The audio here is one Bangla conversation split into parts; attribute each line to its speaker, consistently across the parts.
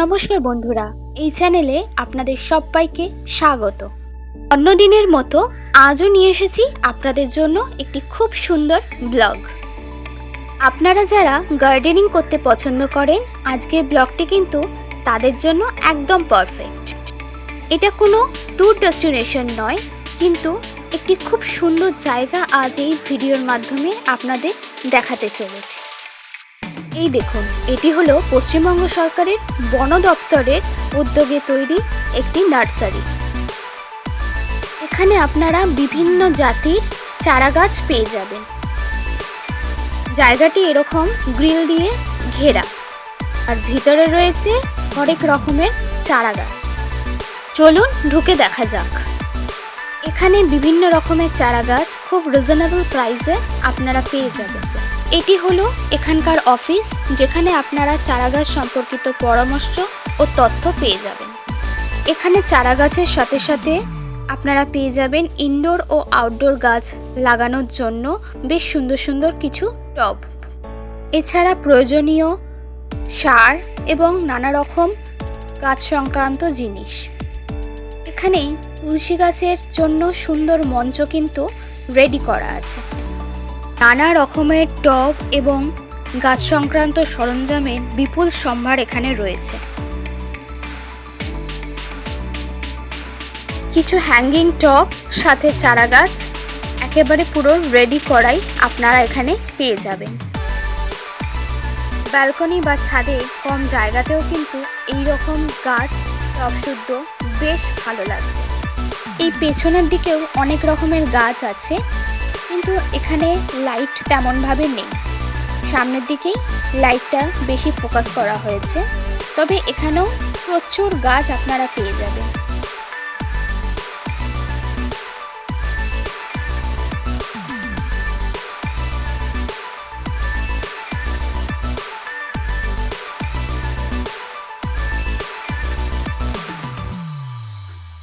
Speaker 1: নমস্কার বন্ধুরা, এই চ্যানেলে আপনাদের সবাইকে স্বাগত। অন্যদিনের মতো আজও নিয়ে এসেছি আপনাদের জন্য একটি খুব সুন্দর ব্লগ। আপনারা যারা গার্ডেনিং করতে পছন্দ করেন, আজকের ব্লগটি কিন্তু তাদের জন্য একদম পারফেক্ট এটা কোনো ট্যুর ডেস্টিনেশন নয়, কিন্তু একটি খুব সুন্দর জায়গা আজ এই ভিডিওর মাধ্যমে আপনাদের দেখাতে চলেছি। এই দেখুন, এটি হলো পশ্চিমবঙ্গ সরকারের বন দপ্তরের উদ্যোগে তৈরি একটি নার্সারি। এখানে আপনারা বিভিন্ন জাতির চারাগাছ পেয়ে যাবেন। জায়গাটি এরকম গ্রিল দিয়ে ঘেরা। আর ভিতরে রয়েছে হরেক রকমের চারাগাছ। চলুন ঢুকে দেখা যাক। এখানে বিভিন্ন রকমের চারাগাছ খুব রিজনেবল প্রাইসে আপনারা পেয়ে যাবেন। এটি হলো এখানকার অফিস যেখানে আপনারা চারাগাছ সম্পর্কিত পরামর্শ ও তথ্য পেয়ে যাবেন। এখানে চারাগাছের সাথে সাথে আপনারা পেয়ে যাবেন ইনডোর ও আউটডোর গাছ লাগানোর জন্য বেশ সুন্দর সুন্দর কিছু টব। এছাড়া প্রয়োজনীয় সার এবং নানা রকম গাছ সংক্রান্ত জিনিস। এখানে তুলসী গাছের জন্য সুন্দর মঞ্চ কিন্তু রেডি করা আছে। নানা রকমের টব এবং গাছ সংক্রান্ত সরঞ্জামের বিপুল সম্ভার এখানে রয়েছে। কিছু হ্যাঙ্গিং টব সাথে চারা গাছ, একেবারে পুরো রেডি করাই আপনারা এখানে পেয়ে যাবেন। ব্যালকনি বা ছাদে কম জায়গাতেও কিন্তু এই রকম গাছ টব শুদ্ধ বেশ ভালো লাগবে। এই পেছনের দিকেও অনেক রকমের গাছ আছে। কিন্তু এখানে লাইট তেমনভাবে নেই। সামনের দিকেই লাইটটা বেশি ফোকাস করা হয়েছে। তবে এখানেও প্রচুর গাছ আপনারা পেয়ে যাবেন।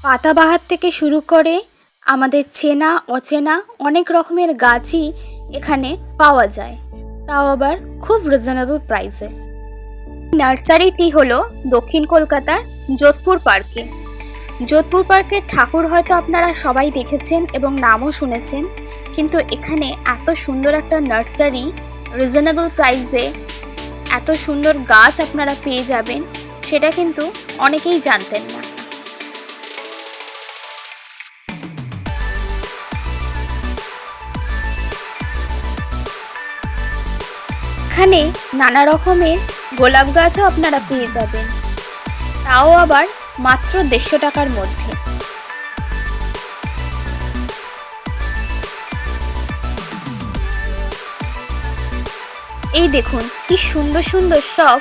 Speaker 1: পাতাবাহার থেকে শুরু করে আমাদের চেনা, অচেনা অনেক রকমের গাছই এখানে পাওয়া যায়। তাও আবার খুব রিজনেবল প্রাইসে নার্সারিটি হলো দক্ষিণ কলকাতার যোধপুর পার্কে। যোধপুর পার্কের ঠাকুর হয়তো আপনারা সবাই দেখেছেন এবং নামও শুনেছেন, কিন্তু এখানে এত সুন্দর একটা নার্সারি রিজনেবল প্রাইসে এত সুন্দর গাছ আপনারা পেয়ে যাবেন, সেটা কিন্তু অনেকেই জানতেন না। এখানে নানা রকমের গোলাপ গাছও আপনারা পেয়ে যাবেন। তাও আবার মাত্র দেড়শো টাকার মধ্যে। এই দেখুন, কি সুন্দর সুন্দর সব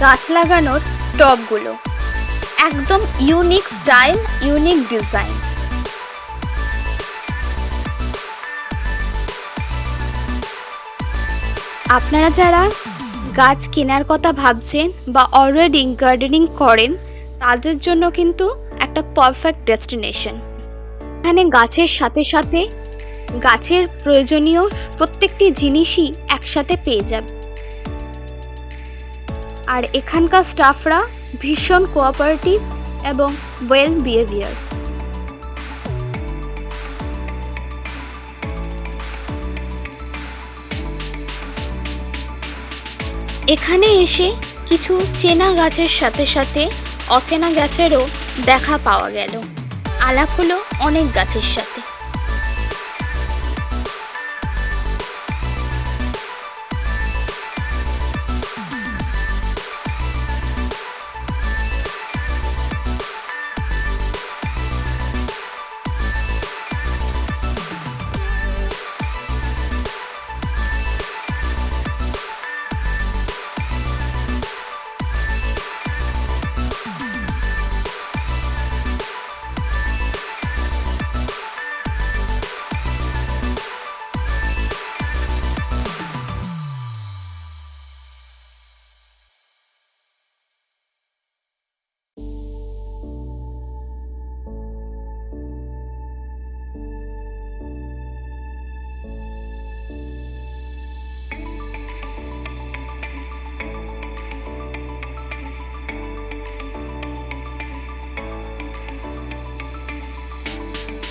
Speaker 1: গাছ লাগানোর টবগুলো। একদম ইউনিক স্টাইল, ইউনিক ডিজাইন। আপনারা যারা গাছ কেনার কথা ভাবছেন বা অলরেডি গার্ডেনিং করেন, তাদের জন্য কিন্তু একটা পারফেক্ট ডেস্টিনেশন এখানে গাছের সাথে সাথে গাছের প্রয়োজনীয় প্রত্যেকটি জিনিসই একসাথে পেয়ে যাবে। আর এখানকার স্টাফরা ভীষণ কোঅপারেটিভ এবং ওয়েল বিহেভিয়ার এখানে এসে কিছু চেনা গাছের সাথে সাথে অচেনা গাছেরও দেখা পাওয়া গেল। আলাপ হলো অনেক গাছের সাথে।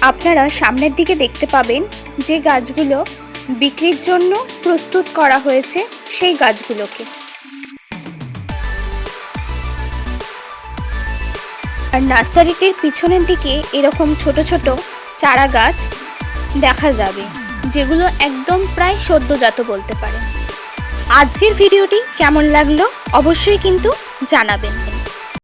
Speaker 1: আপনারা সামনের দিকে দেখতে পাবেন যে গাছগুলো বিক্রির জন্য প্রস্তুত করা হয়েছে সেই গাছগুলোকে। আর নার্সারিটির পিছনের দিকে এরকম ছোট ছোট চারা গাছ দেখা যাবে, যেগুলো একদম প্রায় সদ্যজাত বলতে পারেন। আজকের ভিডিওটি কেমন লাগল অবশ্যই কিন্তু জানাবেন।